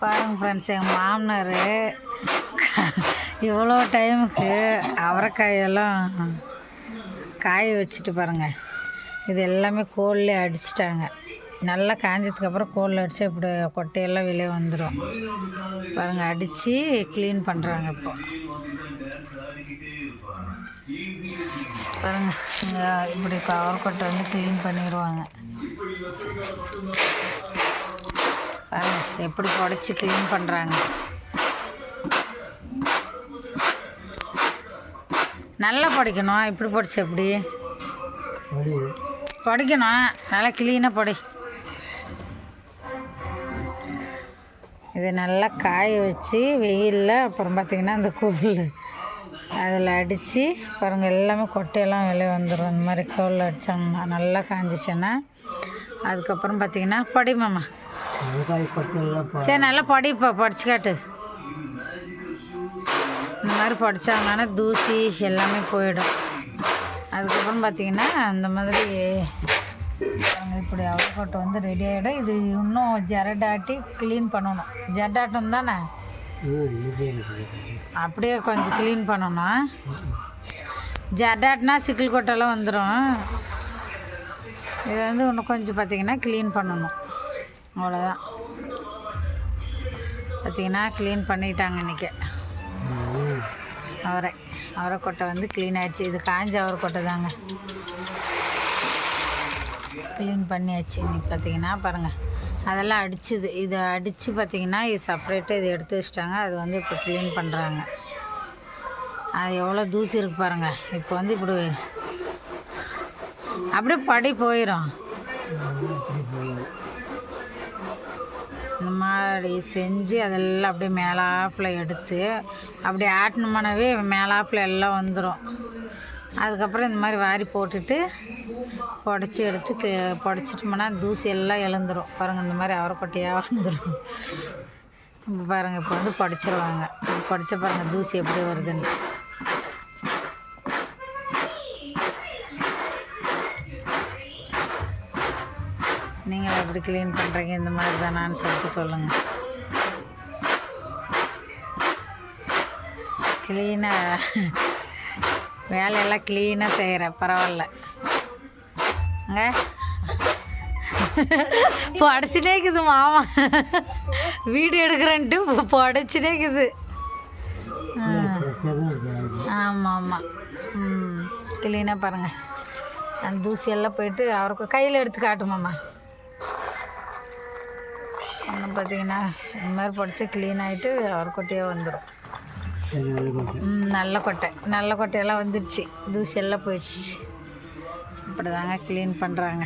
பாருங்க ஃப்ரெண்ட்ஸ் எங்கள் மாமனார். இவ்வளோ டைமுக்கு அவரைக்காயெல்லாம் காய வச்சுட்டு பாருங்கள் இது எல்லாமே கோல்லே அடிச்சிட்டாங்க. நல்லா காஞ்சதுக்கப்புறம் கோல் அடித்து இப்படி கொட்டையெல்லாம் வெளியே வந்துடும் பாருங்கள் அடித்து க்ளீன் பண்ணுறாங்க இப்போ. பாருங்க இங்கே இப்படி கவர் கொட்டை வந்து க்ளீன் பண்ணிடுவாங்க எப்படி புடச்சி க்ளீன் பண்ணுறாங்க நல்லா படிக்கணும் இப்படி படிச்ச எப்படி? படிக்கணும் நல்லா க்ளீனாக படி. இதை நல்லா காய வச்சு வெயிலில் அப்புறம் பார்த்திங்கன்னா அந்த கோல் அதில் அடித்து பாருங்கள் எல்லாமே கொட்டையெல்லாம் வெளியே வந்துடும் இந்த மாதிரி கோலில் அடித்தாங்கன்னா நல்லா காஞ்சிச்சுன்னா அதுக்கப்புறம் பார்த்திங்கன்னா படிமாமா சரி நல்லா படிப்பா படிச்சு காட்டு. இந்த மாதிரி படித்தாங்கன்னா தூசி எல்லாமே போயிடும். அதுக்கப்புறம் பார்த்திங்கன்னா அந்த மாதிரி பாருங்க, இப்படி அவரைக்கொட்டை வந்து ரெடி ஆகிடும் இது இன்னும் ஜரடாட்டி க்ளீன் பண்ணணும். ஜரடாட்டம் தானே? அப்படியே கொஞ்சம் க்ளீன் பண்ணணும் ஜடாட்னா சிக்கில் கொட்டெல்லாம் வந்துடும் இது வந்து இன்னும் கொஞ்சம் பார்த்திங்கன்னா க்ளீன் பண்ணணும். அவ்வளோதான் பார்த்திங்கன்னா க்ளீன் பண்ணிட்டாங்க இன்றைக்கி அவரை அவரைக்கொட்டை வந்து க்ளீன் ஆயிடுச்சு. இது காஞ்ச அவரைக்கொட்டை தாங்க. க்ளீன் பண்ணியாச்சு இன்றைக்கி பார்த்தீங்கன்னா பாருங்கள் அதெல்லாம் அடிச்சுது. இதை அடித்து பார்த்தீங்கன்னா இது செப்பரேட்டாக இது எடுத்து வச்சிட்டாங்க. அது வந்து இப்போ க்ளீன் பண்ணுறாங்க அது எவ்வளோ தூசி இருக்கு பாருங்கள் இப்போ வந்து இப்படி அப்படியே படி போயிடும் இந்த மாதிரி செஞ்சு அதெல்லாம் அப்படியே மேலாப்பில் எடுத்து அப்படியே ஆட்டினோம்னாவே மேலாப்பில் எல்லாம் வந்துடும் அதுக்கப்புறம் இந்த மாதிரி வாரி போட்டுட்டு புடச்சி எடுத்து புடச்சிட்டோம்னா தூசி எல்லாம் எழுந்துரும். பாருங்கள் இந்த மாதிரி அவரைக்கொட்டையாக வந்துடும் இப்போ பாருங்கள் இப்போ வந்து புடச்சிருவாங்க. புடச்ச பாருங்கள் தூசி எப்படி வருதுன்னு. நீங்கள் எப்படி க்ளீன் பண்ணுறீங்க இந்த மாதிரி தானான்னு சொல்லிட்டு சொல்லுங்கள் க்ளீனாக வேலையெல்லாம் க்ளீனாக செய்கிறேன் பரவாயில்ல. அங்கே? புடச்சிட்டே இருக்குது மாமா. வீடியோ எடுக்கிறேன்ட்டு புடச்சிட்டே இருக்குது. ஆமாம் ஆமாம் ம் க்ளீனாக பாருங்கள் அந்த தூசியெல்லாம் போயிட்டு அவருக்கு கையில் எடுத்து காட்டுமாம்மா ஒன்றும் பார்த்தீங்கன்னா இந்த மாதிரி படித்து க்ளீன் ஆகிட்டு அவர் கொட்டையாக வந்துடும் நல்ல கொட்டை. நல்ல கொட்டையெல்லாம் வந்துடுச்சு தூசி எல்லாம் போயிடுச்சு. இப்படி தாங்க க்ளீன் பண்ணுறாங்க